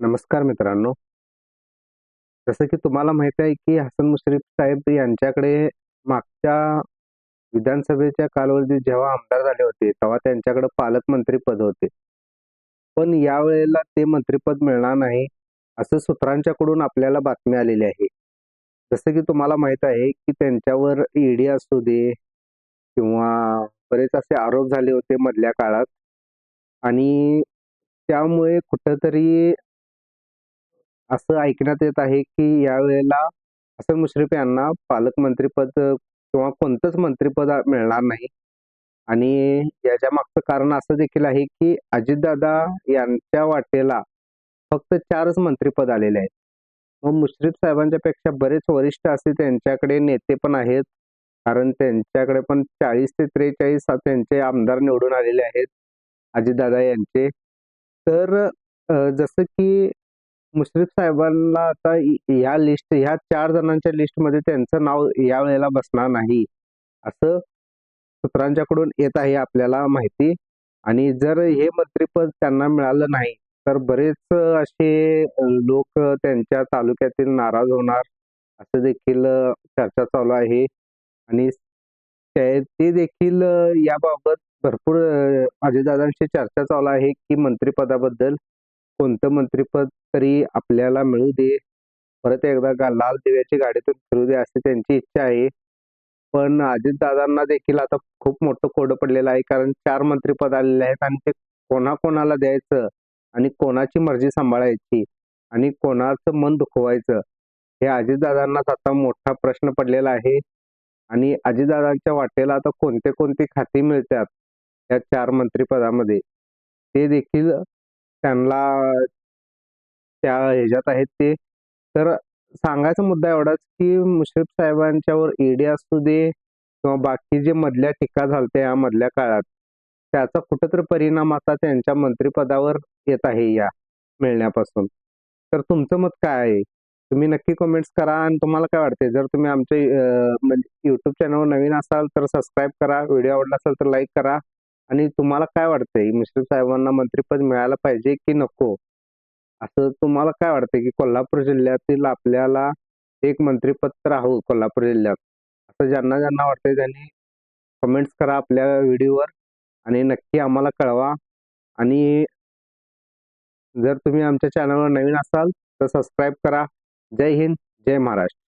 नमस्कार मित्रांनो. जसं की तुम्हाला माहीत आहे की हसन मुश्रीफ साहेब यांच्याकडे मागच्या विधानसभेच्या कालावधीत जेव्हा आमदार झाले होते तेव्हा त्यांच्याकडे पालकमंत्री पद होते. पण यावेळेला ते मंत्रीपद मिळणार नाही असं सूत्रांच्याकडून आपल्याला बातमी आलेली आहे. जसं की तुम्हाला माहीत आहे की त्यांच्यावर ईडी असू दे किंवा बरेच असे आरोप झाले होते मधल्या काळात. आणि त्यामुळे कुठंतरी असं ऐकण्यात येत आहे की यावेळेला हसन मुश्रीफ यांना पालकमंत्रीपद किंवा कोणतंच मंत्रीपद मिळणार नाही. आणि याच्या मागचं कारण असं देखील आहे की अजितदादा यांच्या वाटेला फक्त चारच मंत्रीपद आलेले आहेत. मग मुश्रीफ साहेबांच्या पेक्षा बरेच वरिष्ठ असे त्यांच्याकडे नेते पण आहेत. कारण त्यांच्याकडे पण चाळीस ते त्रेचाळीस त्यांचे आमदार निवडून आलेले आहेत अजितदादा यांचे. तर जसं की मुश्रीफ साहेबांना आता या लिस्ट ह्या चार जणांच्या लिस्टमध्ये त्यांचं नाव या वेळेला बसणार नाही. असं सूत्रांच्याकडून येत आहे आपल्याला माहिती. आणि जर हे मंत्रीपद त्यांना मिळालं नाही तर बरेच असे लोक त्यांच्या तालुक्यातील नाराज होणार असं देखील चर्चा चालू आहे. आणि ते देखील याबाबत भरपूर अजितदादांशी चर्चा चालू आहे की मंत्रिपदाबद्दल कोणतं मंत्रीपद तरी आपल्याला मिळू दे. परत एकदा गा- लाल दिव्याची गाडीतून फिरू दे अशी त्यांची इच्छा आहे. पण अजितदादांना देखील आता खूप मोठं कोडं पडलेलं आहे. कारण चार मंत्रीपद आलेले आहेत आणि ते कोणाकोणाला द्यायचं आणि कोणाची मर्जी सांभाळायची आणि कोणाचं मन दुखवायचं हे अजितदादांनाच आता मोठा प्रश्न पडलेला आहे. आणि अजितदादांच्या वाटेला आता कोणते कोणते खाती मिळतात या चार मंत्रिपदामध्ये? ते देखील त्यांना त्या ह्याच्यात आहेत ते. तर सांगायचा मुद्दा एवढाच की मुश्रीफ साहेबांच्यावर ईडी असू दे किंवा बाकी जे मधल्या टीका झालत्या या मधल्या काळात त्याचा कुठंतरी परिणाम आता त्यांच्या मंत्रिपदावर येत आहे या मिळण्यापासून. तर तुमचं मत काय आहे? तुम्ही नक्की कमेंट्स करा आणि तुम्हाला काय वाटते? जर तुम्ही आमच्या युट्यूब म्हणजे चॅनलवर नवीन असाल तर सबस्क्राईब करा. व्हिडिओ आवडला असेल तर लाईक करा. आणि तुम्हाला काय वाटतंय? मिस्टर साहेबांना मंत्रिपद मिळायला पाहिजे की नको? असं तुम्हाला काय वाटतंय की कोल्हापूर जिल्ह्यातील आपल्याला एक मंत्रिपद तर हवं कोल्हापूर जिल्ह्यात? असं ज्यांना ज्यांना वाटतंय त्यांनी कमेंट्स करा आपल्या व्हिडिओवर आणि नक्की आम्हाला कळवा. आणि जर तुम्ही आमच्या चॅनलवर नवीन असाल तर सबस्क्राईब करा. जय हिंद जय महाराष्ट्र.